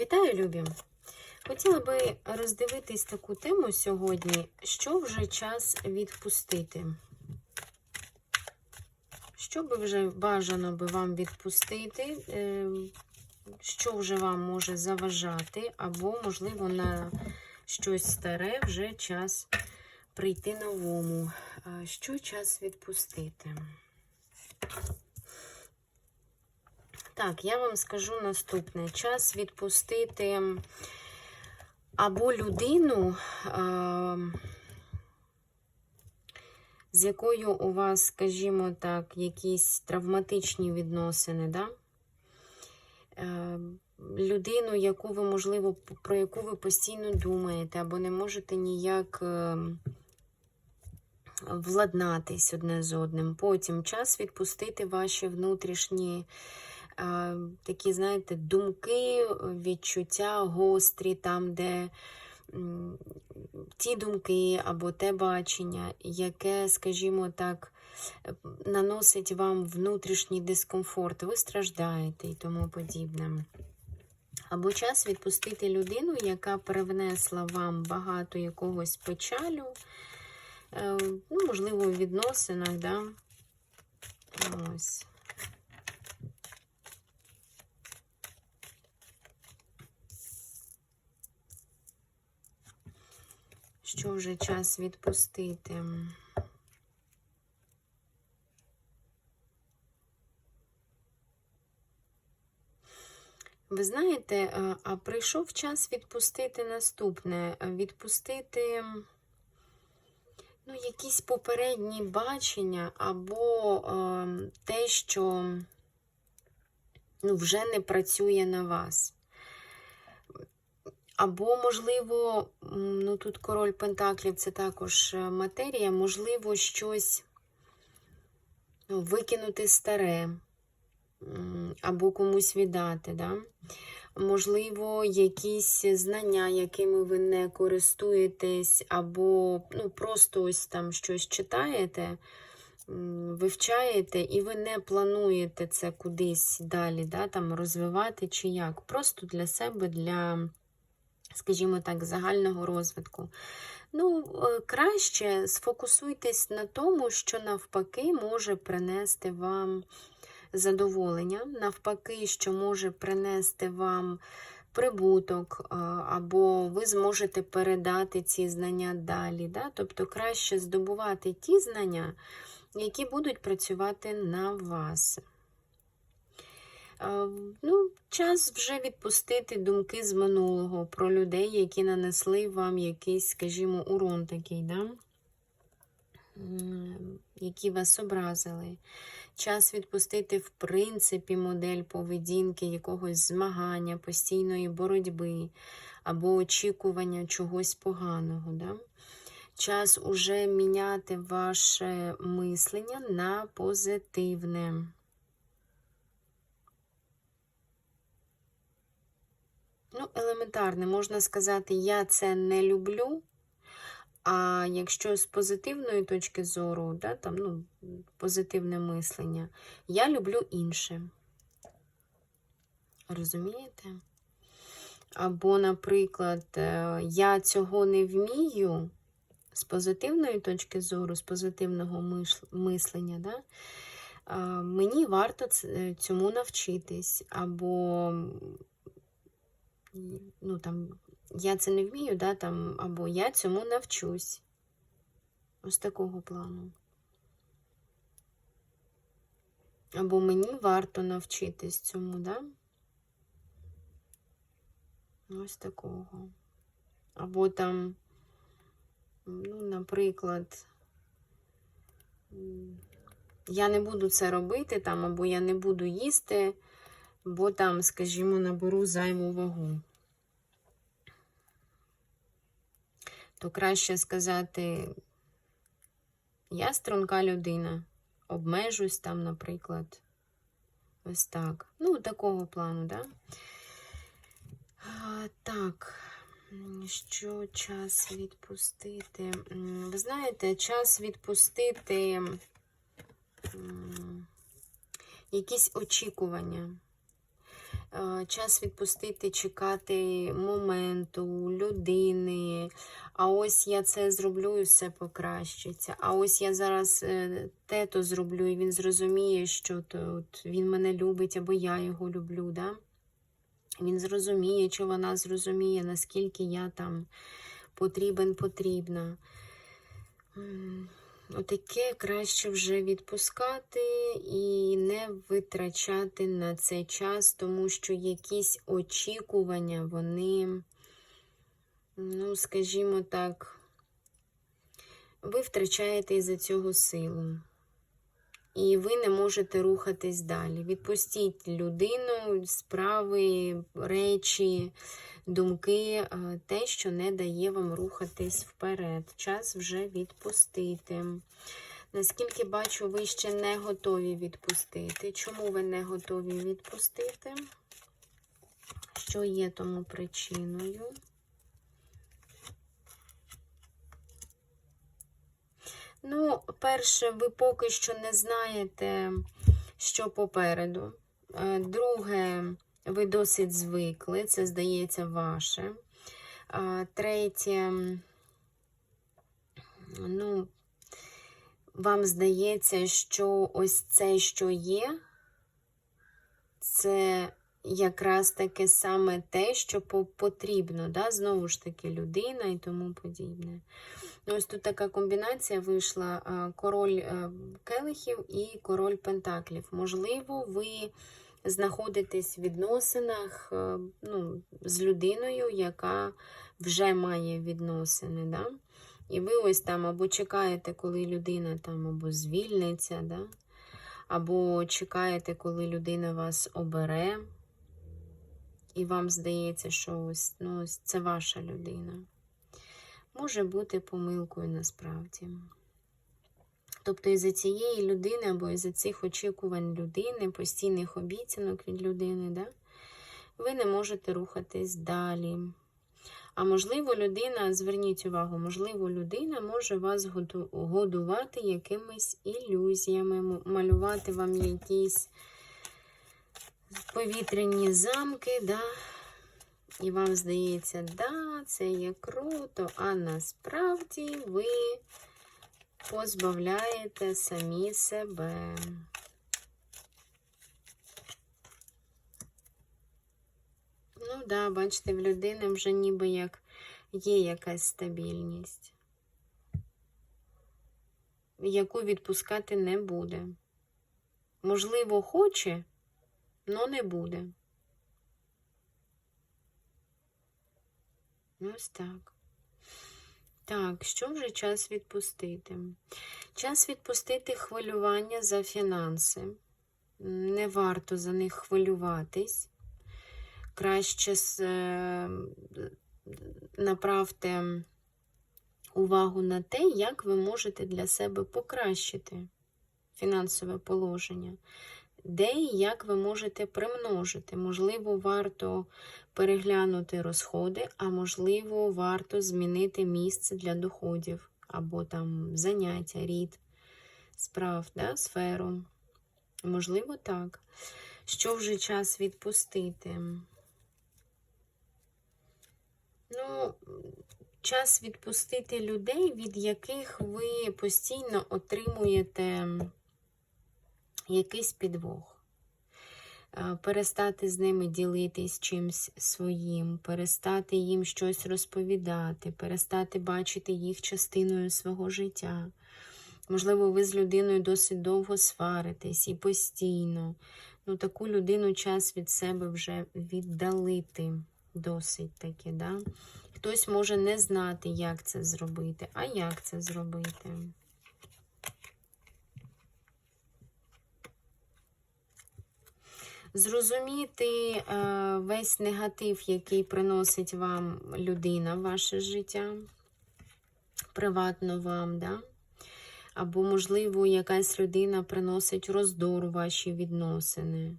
Вітаю, любі! Хотіла би роздивитись таку тему сьогодні, що вже час відпустити. Що би вже бажано би вам відпустити, е, що вже вам може заважати, або, можливо, на щось старе вже час прийти новому. Що час відпустити? Так, я вам скажу наступне: час відпустити або людину, з якою у вас, скажімо так, якісь травматичні відносини, да? Е, людину, яку ви, можливо, про яку ви постійно думаєте, або не можете ніяк е, владнатись одне з одним. Потім час відпустити ваші внутрішні такі, знаєте, думки, відчуття гострі, там, де ті думки або те бачення, яке, скажімо так, наносить вам внутрішній дискомфорт, ви страждаєте і тому подібне. Або час відпустити людину, яка привнесла вам багато якогось печалю, е, ну, можливо, у відносинах, да? Ось. Що вже час відпустити? Ви знаєте, е, а прийшов час відпустити наступне, відпустити ну, якісь попередні бачення або е, те, що ну, вже не працює на вас. Або, можливо, ну тут король Пентаклів це також е, матерія, можливо, щось ну, викинути старе, або комусь віддати. Да? Можливо, якісь знання, якими ви не користуєтесь, або ну, просто ось там щось читаєте, вивчаєте, і ви не плануєте це кудись далі, да, там, розвивати чи як. Просто для себе, для скажімо так, загального розвитку. Ну, е, краще сфокусуйтесь на тому, що навпаки може принести вам задоволення, навпаки, що може принести вам прибуток, е, або ви зможете передати ці знання далі. Да? Тобто краще здобувати ті знання, які будуть працювати на вас. Ну, час вже відпустити думки з минулого про людей, які нанесли вам якийсь, скажімо, урон такий, да? Які вас образили. Час відпустити, в принципі, модель поведінки, якогось змагання, постійної боротьби або очікування чогось поганого. Да? Час уже міняти ваше мислення на позитивне. Ну, елементарне, можна сказати, я це не люблю. А якщо з позитивної точки зору, да, там, ну, позитивне мислення, я люблю інше. Розумієте? Або, наприклад, е, я цього не вмію з позитивної точки зору, з позитивного мислення, да, мені варто цьому навчитись. Або ну, там, я це не вмію, да, там, або я цьому навчусь. Ось такого плану. Або мені варто навчитись цьому, да? Ось такого. Або там, ну, наприклад, я не буду це робити, там, або я не буду їсти, бо там, скажімо, наберу зайву вагу. То краще сказати, я струнка людина, обмежусь там, наприклад. Ось так. Ну, такого плану, да? А, так, що час відпустити? Ви знаєте, час відпустити якісь очікування. Е, Час відпустити, чекати моменту, людини. А ось я це зроблю і все покращиться. А ось я зараз е, те то зроблю, і він зрозуміє, що то, от, він мене любить, або я його люблю. Да? Він зрозуміє, чи вона зрозуміє, наскільки я там потрібен, потрібна. Отаке краще вже відпускати і не витрачати на це час, тому що якісь очікування, вони, ну, скажімо так, ви втрачаєте із-за цього силу. І ви не можете рухатись далі. Відпустіть людину, справи, речі, думки, е, те, що не дає вам рухатись вперед. Час вже відпустити. Наскільки бачу, ви ще не готові відпустити. Чому ви не готові відпустити? Що є тому причиною? Ну, перше, ви поки що не знаєте, що попереду. Е, Друге, ви досить звикли, це здається ваше. Третє, ну, вам здається, що ось це, що є, це якраз таке саме те, що потрібно. Да? Знову ж таки, людина і тому подібне. Ну, Ось тут така комбінація вийшла: король е, келихів і король пентаклів. Можливо, ви знаходитесь в відносинах е, ну, з людиною, яка вже має відносини. Да? І ви ось там або чекаєте, коли людина там або звільниться, да? або чекаєте, коли людина вас обере, і вам здається, що ось, ну, ось це ваша людина. Може бути помилкою насправді. Тобто із-за цієї людини або із-за цих очікувань людини, постійних обіцянок від людини, да? ви не можете рухатись далі. А можливо, людина, зверніть увагу, можливо, людина може вас годувати якимись ілюзіями, малювати вам якісь повітряні замки, да? і вам здається, да, це є круто, а насправді ви позбавляєте самі себе. Ну, да, бачите, в людини вже ніби як є якась стабільність, яку відпускати не буде. Можливо, хоче, але не буде. Ось так. Так, що вже час відпустити? Час відпустити хвилювання за фінанси. Не варто за них хвилюватись. Краще е, направте увагу на те, як ви можете для себе покращити фінансове положення. Де і як ви можете примножити. Можливо, варто переглянути розходи, а можливо, варто змінити місце для доходів, або там заняття, рід, справ, да, сферу. Можливо, так. Що вже час відпустити? Ну, час відпустити людей, від яких ви постійно отримуєте якийсь підвох. Перестати з ними ділитись чимсь своїм, перестати їм щось розповідати, перестати бачити їх частиною свого життя. Можливо, ви з людиною досить довго сваритесь і постійно. Ну, таку людину час від себе вже віддалити досить таки. Да? Хтось може не знати, як це зробити. А як це зробити? Зрозуміти е, весь негатив, який приносить вам людина в ваше життя, приватно вам, да? або, можливо, якась людина приносить роздор у ваші відносини.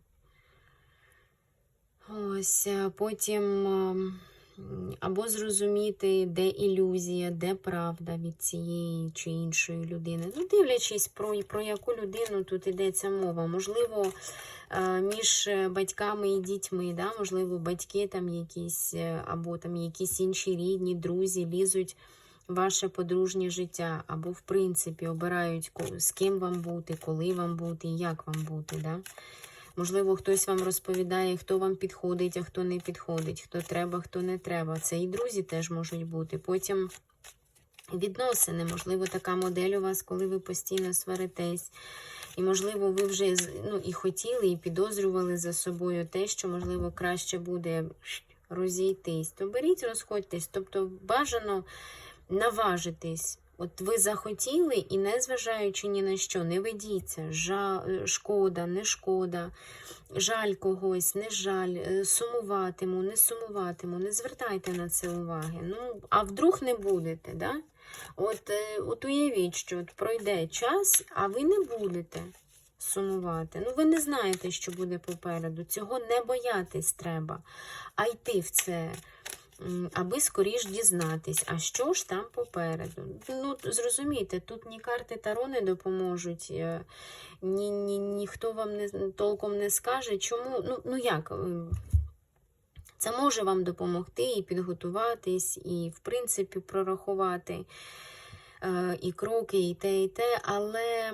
Ось, потім, е, м, або зрозуміти, де ілюзія, де правда від цієї чи іншої людини. Ну, дивлячись, про, про яку людину тут йдеться мова. Можливо, е, між е, батьками і дітьми, да? можливо, батьки там якісь, е, або там якісь інші рідні, друзі лізуть ваше подружнє життя, або, в принципі, обирають, з ким вам бути, коли вам бути, як вам бути. Да? Можливо, хтось вам розповідає, хто вам підходить, а хто не підходить, хто треба, хто не треба. Це і друзі теж можуть бути. Потім відносини, можливо, така модель у вас, коли ви постійно сваритесь. І, можливо, ви вже ну, і хотіли, і підозрювали за собою те, що, можливо, краще буде розійтись. То беріть, розходьтесь. Тобто бажано наважитись. От ви захотіли і, незважаючи ні на що, не ведіться. Е, Шкода, не шкода, жаль когось, не жаль, е, сумуватиму, не сумуватиму, не звертайте на це уваги. Ну, а вдруг не будете, да? От, е, от уявіть, що от пройде час, а ви не будете сумувати. Ну, ви не знаєте, що буде попереду. Цього не боятись треба, а йти в це аби скоріш дізнатись, а що ж там попереду. Ну, зрозумійте, тут ні карти Таро не допоможуть, е, ні, ні, ніхто вам не, толком не скаже, чому. Ну, ну як? е, Це може вам допомогти і підготуватись, і, в принципі, прорахувати і кроки, і те, і те, але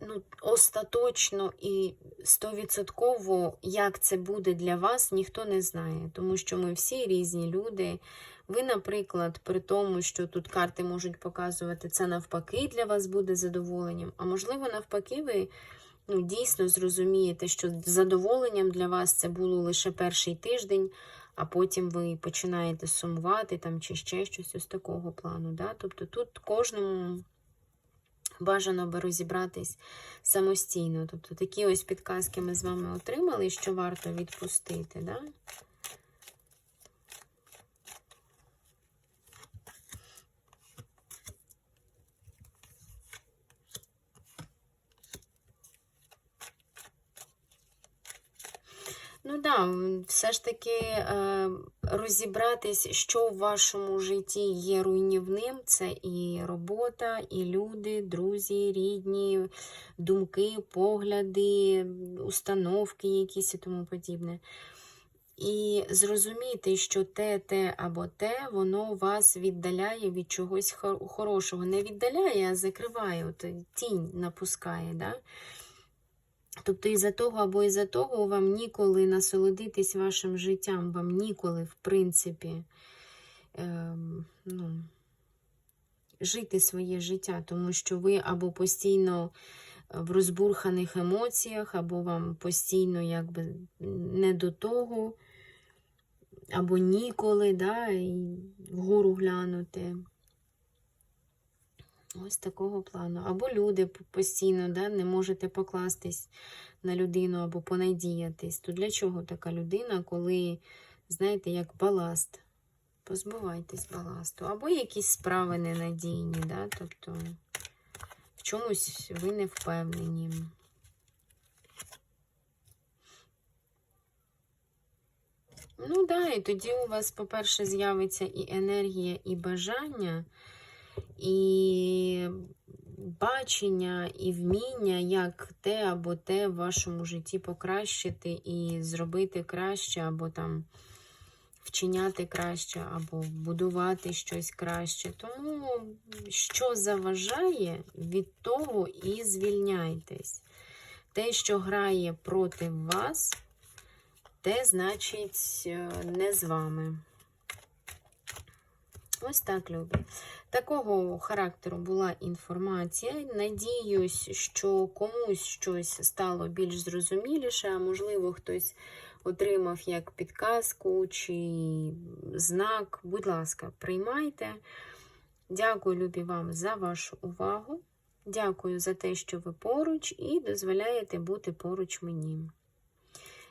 ну, остаточно і стовідсотково, як це буде для вас, ніхто не знає, тому що ми всі різні люди. Ви, наприклад, при тому, що тут карти можуть показувати, це навпаки для вас буде задоволенням, а можливо, навпаки, ви ну, дійсно зрозумієте, що задоволенням для вас це було лише перший тиждень, а потім ви починаєте сумувати там чи ще щось ось такого плану. Да? Тобто тут кожному бажано би розібратись самостійно. Тобто такі ось підказки ми з вами отримали, що варто відпустити. Да? Ну да, все ж таки е, розібратись, що в вашому житті є руйнівним, це і робота, і люди, друзі, рідні, думки, погляди, установки якісь і тому подібне. І зрозуміти, що те, те або те, воно вас віддаляє від чогось хорошого. Не віддаляє, а закриває, от тінь напускає. Да? Тобто із-за того або із-за того вам ніколи насолодитись вашим життям, вам ніколи, в принципі, ем, ну, жити своє життя, тому що ви або постійно в розбурханих емоціях, або вам постійно якби не до того, або ніколи, да, і вгору глянути. Ось такого плану. Або люди постійно да, не можете покластись на людину або понадіятись. То для чого така людина, коли, знаєте, як баласт? Позбувайтесь баласту. Або якісь справи ненадійні, да? тобто в чомусь ви не впевнені. Ну, да, і тоді у вас, по-перше, з'явиться і енергія, і бажання, і бачення, і вміння, як те або те в вашому житті покращити і зробити краще, або там вчиняти краще, або будувати щось краще. Тому що заважає, від того і звільняйтесь. Те, що грає проти вас, те, значить, е, не з вами. Ось так, любі. Такого характеру була інформація. Надіюсь, що комусь щось стало більш зрозуміліше, а можливо, хтось отримав як підказку чи знак. Будь ласка, приймайте. Дякую, любі, вам за вашу увагу. Дякую за те, що ви поруч, і дозволяєте бути поруч мені.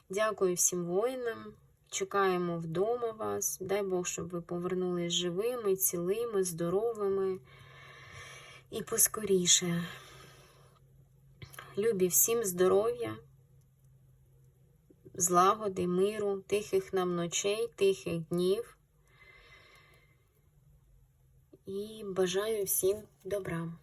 Дякую всім воїнам. Чекаємо вдома вас. Дай Бог, щоб ви повернулись живими, цілими, здоровими і поскоріше. Любі всім здоров'я, злагоди, миру, тихих нам ночей, тихих днів. І бажаю всім добра.